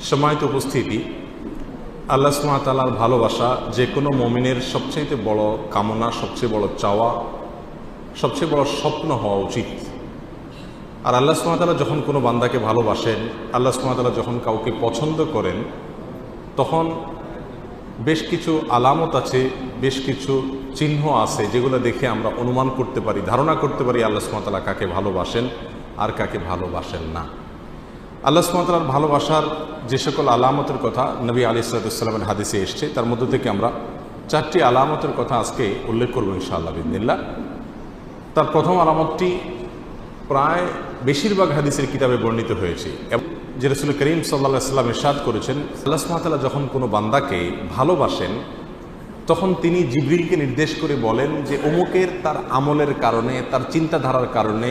সময়ত উপস্থিতি, আল্লাহ সুমাতালার ভালোবাসা যে কোনো মমিনের সবচেয়ে বড় কামনা, সবচেয়ে বড় চাওয়া, সবচেয়ে বড় স্বপ্ন হওয়া উচিত। আর আল্লাহ সুমাতালা যখন কোনো বান্দাকে ভালোবাসেন, আল্লাহ সুমাতালা যখন কাউকে পছন্দ করেন, তখন বেশ কিছু আলামত আছে, বেশ কিছু চিহ্ন আছে, যেগুলো দেখে আমরা অনুমান করতে পারি, ধারণা করতে পারি আল্লাহ সুমাতালা কাকে ভালোবাসেন আর কাকে ভালোবাসেন না। আল্লাহ সুমাতালার ভালোবাসার যে সকল আলামতের কথা নবী আলি সালামের হাদিসে এসছে, তার মধ্য থেকে আমরা চারটি আলামতের কথা আজকে উল্লেখ করব ইনশাআল্লাহ বিদিল্লা তার প্রথম আলামতটি প্রায় বেশিরভাগ হাদিসের কিতাবে বর্ণিত হয়েছে এবং যে রসুল করিম সাল্লা সাল্লাম ইরশাদ করেছেন, আল্লাহ সুমাতালা যখন কোনো বান্দাকে ভালোবাসেন, তখন তিনি জিবরিলকে নির্দেশ করে বলেন যে অমুকের তার আমলের কারণে, তার চিন্তাধারার কারণে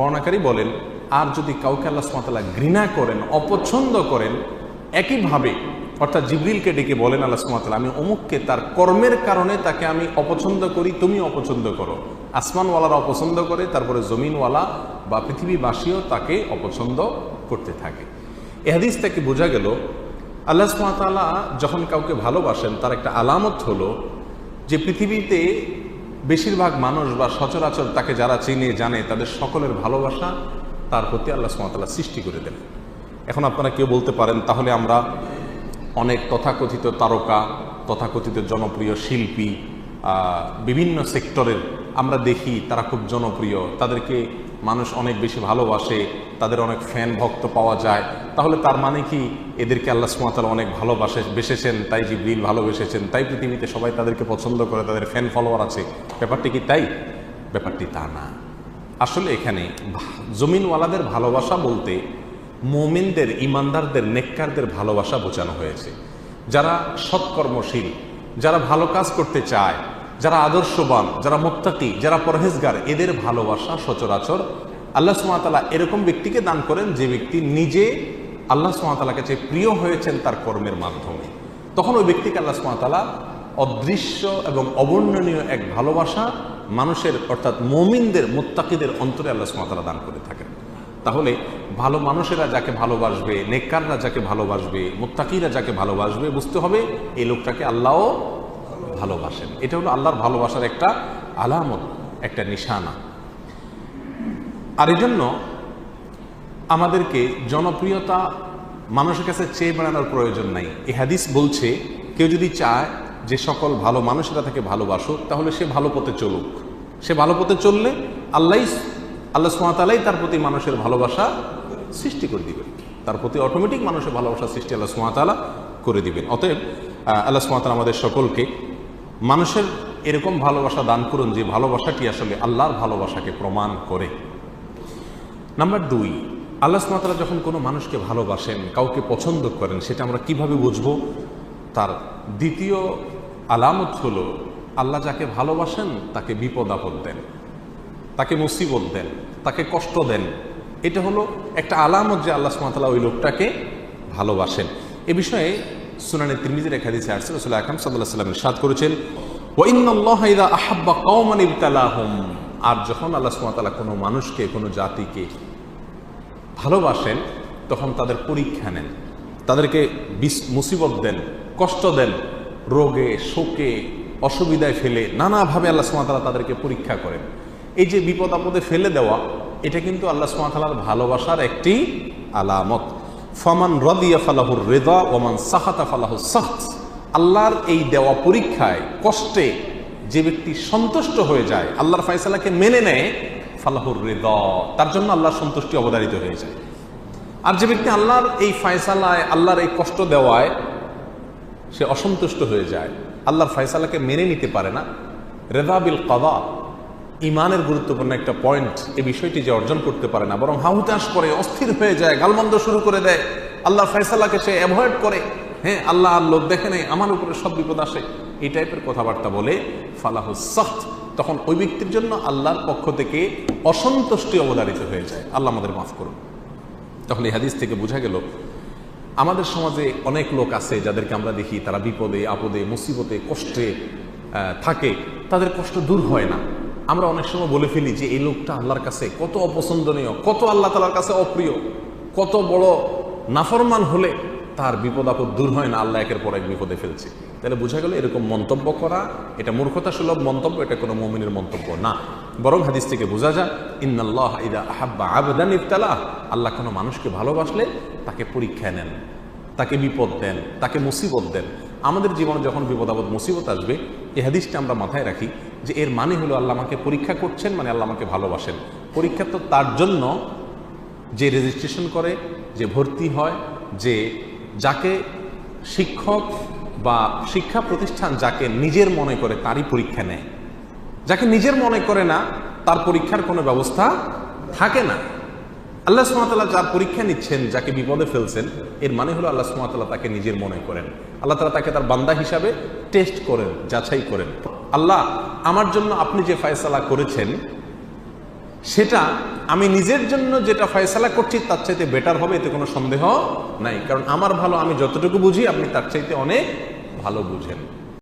বর্ণাকারী বলেন, আর যদি কাউকে আল্লাহ সুমাতাল্লাহ ঘৃণা করেন, অপছন্দ করেন, একইভাবে অর্থাৎ জিবরিলকে ডেকে বলেন আল্লাহ সুমাতাল্লাহ আমি অমুককে তার কর্মের কারণে তাকে আমি অপছন্দ করি তুমি অপছন্দ করো। আসমানওয়ালারা অপছন্দ করে, তারপরে জমিনওয়ালা বা পৃথিবীবাসীও তাকে অপছন্দ করতে থাকে। এহাদিস থেকে বোঝা গেল, আল্লাহ সুমাতাল্লাহ যখন কাউকে ভালোবাসেন, তার একটা আলামত হলো যে পৃথিবীতে বেশিরভাগ মানুষ বা সচরাচর তাকে যারা চিনে, জানে, তাদের সকলের ভালোবাসা তার প্রতি আল্লাহ সুমাতাল্লাহ সৃষ্টি করে দেন। এখন আপনারা কেউ বলতে পারেন, তাহলে আমরা অনেক তথাকথিত তারকা, তথাকথিত জনপ্রিয় শিল্পী বিভিন্ন সেক্টরের আমরা দেখি, তারা খুব জনপ্রিয়। তাদেরকে মানুষ অনেক বেশি ভালোবাসে। তাদের অনেক ফ্যান ভক্ত পাওয়া যায়। তাহলে তার মানে কি এদেরকে আল্লাহ সুমাতাল অনেক ভালোবাসে, বেসেছেন, তাই জিবরিল ভালোবেসেছেন, তাই পৃথিবীতে সবাই তাদেরকে পছন্দ করে, তাদের ফ্যান ফলোয়ার আছে। ব্যাপারটি কি তাই? ব্যাপারটি তা না। আসলে এখানে জমিনওয়ালাদের ভালোবাসা বলতে মোমিনদের, ইমানদারদের, নেককারদের ভালোবাসা বোঝানো হয়েছে। যারা সৎকর্মশীল, যারা ভালো কাজ করতে চায়, যারা আদর্শবান, যারা মোত্তাকি, যারা পরহেজগার, এদের ভালোবাসা সচরাচর আল্লাহ সুমাতালা এরকম ব্যক্তিকে দান করেন যে ব্যক্তি নিজে আল্লাহ সুমাতালার কাছে প্রিয় হয়েছেন তার কর্মের মাধ্যমে। তখন ওই ব্যক্তিকে আল্লাহ সুমাতালা অদৃশ্য এবং অবর্ণনীয় এক ভালোবাসা মানুষের অর্থাৎ মমিনদের, মোত্তাকিদের অন্তরে আল্লাহ সুমাতালা দান করে থাকেন। তাহলে ভালো মানুষেরা যাকে ভালোবাসবে, নেককাররা যাকে ভালোবাসবে, মোত্তাকিরা যাকে ভালোবাসবে, বুঝতে হবে এই লোকটাকে আল্লাহও ভালোবাসেন। এটা হলো আল্লাহর ভালোবাসার একটা আলামত, একটা নিশানা। আর এই জন্য আমাদেরকে জনপ্রিয়তা মানুষের কাছে চেয়ে বেড়ানোর প্রয়োজন নাই। এ হাদিস বলছে, কেউ যদি চায় যে সকল ভালো মানুষেরা তাকে ভালোবাসুক, তাহলে সে ভালো পথে চলুক। সে ভালো পথে চললে আল্লাহ আল্লাহ সুমাতালাই তার প্রতি মানুষের ভালোবাসা সৃষ্টি করে দিবেন। তার প্রতি অটোমেটিক মানুষের ভালোবাসা সৃষ্টি আল্লাহ সুমাতালা করে দিবেন। অতএব আল্লাহ সুমাতালা আমাদের সকলকে মানুষের এরকম ভালোবাসা দান করুন যে ভালোবাসাটি আসলে আল্লাহর ভালোবাসাকে প্রমাণ করে। নাম্বার দুই, আল্লাহ সুমাতালা যখন কোনো মানুষকে ভালোবাসেন, কাউকে পছন্দ করেন, সেটা আমরা কীভাবে বুঝব? তার দ্বিতীয় আলামত হলো, আল্লাহ যাকে ভালোবাসেন, তাকে বিপদ আপদ দেন, তাকে মুসিবত দেন, তাকে কষ্ট দেন। এটা হলো একটা আলামত যে আল্লাহ সুমাতালা ওই লোকটাকে ভালোবাসেন। এ বিষয়ে সুনানি তিরমিজির এক হাদিসে আসছে, রসুল আকরাম সাল্লাহ সাল্লামের সাদ করেছেন ওয়াইন্নাল্লাহ আহাব্বা কওমান আর যখন আল্লাহ সুমাতালা কোনো মানুষকে, কোনো জাতিকে ভালোবাসেন, তখন তাদের পরীক্ষা নেন। তাদেরকে মুসিবত দেন, কষ্ট দেন, রোগে, শোকে, অসুবিধায় ফেলে নানাভাবে আল্লাহ সুমাতালা তাদেরকে পরীক্ষা করেন। এই যে বিপদ আপদে ফেলে দেওয়া, এটা কিন্তু আল্লাহ সুমাতালার ভালোবাসার একটি আলামত। ফমান রদিয়া ফালাহুর রেদা ওমান সাহাতা ফালাহু সাহ আল্লাহর এই দেওয়া পরীক্ষায় কষ্টে যে ব্যক্তি সন্তুষ্ট হয়ে যায়, আল্লাহর ফাইসালাকে মেনে নেয় ফালাহুর রেদা, তার জন্য আল্লাহর সন্তুষ্টি অবধারিত হয়ে যায়। আর যে ব্যক্তি আল্লাহর এই ফায়সালায়, আল্লাহর এই কষ্ট দেওয়ায় সে অসন্তুষ্ট হয়ে যায়, আল্লাহর ফায়সালাকে মেনে নিতে পারে না। রেদাবিল কদা, ইমানের গুরুত্বপূর্ণ একটা পয়েন্ট, এই বিষয়টি যে অর্জন করতে পারে না, বরং হাহুতাশ করে অস্থির হয়ে যায়, গালমন্দ শুরু করে দেয়। আল্লাহ ফয়সালাকে সে অ্যাভয়েড করে হ্যাঁ আল্লাহ আর লোক দেখে নেই, আমার উপরে সব বিপদ আসে। এই টাইপের কথাবার্তা বলে ফালাহু সখত তখন ওই ব্যক্তির জন্য আল্লাহর পক্ষ থেকে অসন্তুষ্টি অবদারিত হয়ে যায়। আল্লাহ আমাদের মাফ করুন। তখন এই হাদিস থেকে বোঝা গেল, আমাদের সমাজে অনেক লোক আছে যাদেরকে আমরা দেখি তারা বিপদে, আপদে, মুসিবতে, কষ্টে থাকে। তাদের কষ্ট দূর হয় না। আমরা অনেক সময় বলে ফেলি যে, এই লোকটা আল্লাহর কাছে কত অপছন্দনীয়, কত আল্লাহ তালার কাছে অপ্রিয়, কত বড় নাফরমান হলে তার বিপদ আপদ দূর হয় না, আল্লাহ একের পর এক বিপদে ফেলছে। তাহলে বোঝা গেল এরকম মন্তব্য করা, এটা মূর্খতা সুলভ মন্তব্য, এটা কোনো মমিনের মন্তব্য না। বরং হাদিস থেকে বোঝা যায়, ইন্নাল্লাহ ইদা আহাব্বা আবদান ইবতালা আল্লাহ কোনো মানুষকে ভালোবাসলে তাকে পরীক্ষা নেন, তাকে বিপদ দেন, তাকে মুসিবত দেন। আমাদের জীবনে যখন বিপদ আপদ, মুসিবত আসবে, এই হাদিসটা আমরা মাথায় রাখি যে এর মানে হলো আল্লাহ আমাকে পরীক্ষা করছেন মানে আল্লাহ আমাকে ভালোবাসেন। পরীক্ষা তো তার জন্য যে রেজিস্ট্রেশন করে, যে ভর্তি হয়, যে যাকে শিক্ষক বা শিক্ষা প্রতিষ্ঠান যাকে নিজের মনে করে তারই পরীক্ষা নেয়। যাকে নিজের মনে করে না, তার পরীক্ষার কোনো ব্যবস্থা থাকে না। আল্লাহ সুমাতাল্লাহ যার পরীক্ষা নিচ্ছেন, যাকে বিপদে ফেলছেন, এর মানে হলো আল্লাহ সুমাতাল্লাহ তাকে নিজের মনে করেন। আল্লাহ তালা তাকে তার বান্দা হিসাবে টেস্ট করেন, যাচাই করেন। আল্লাহ, আমার জন্য আপনি যে ফয়সালা করেছেন, সেটা আমি নিজের জন্য যেটা ফয়সালা করছি, তার চাইতে বেটার হবে, এতে কোনো সন্দেহ নাই। কারণ আমার ভালো আমি যতটুকু বুঝি, আপনি তার চাইতে অনেক ভালো বুঝেন।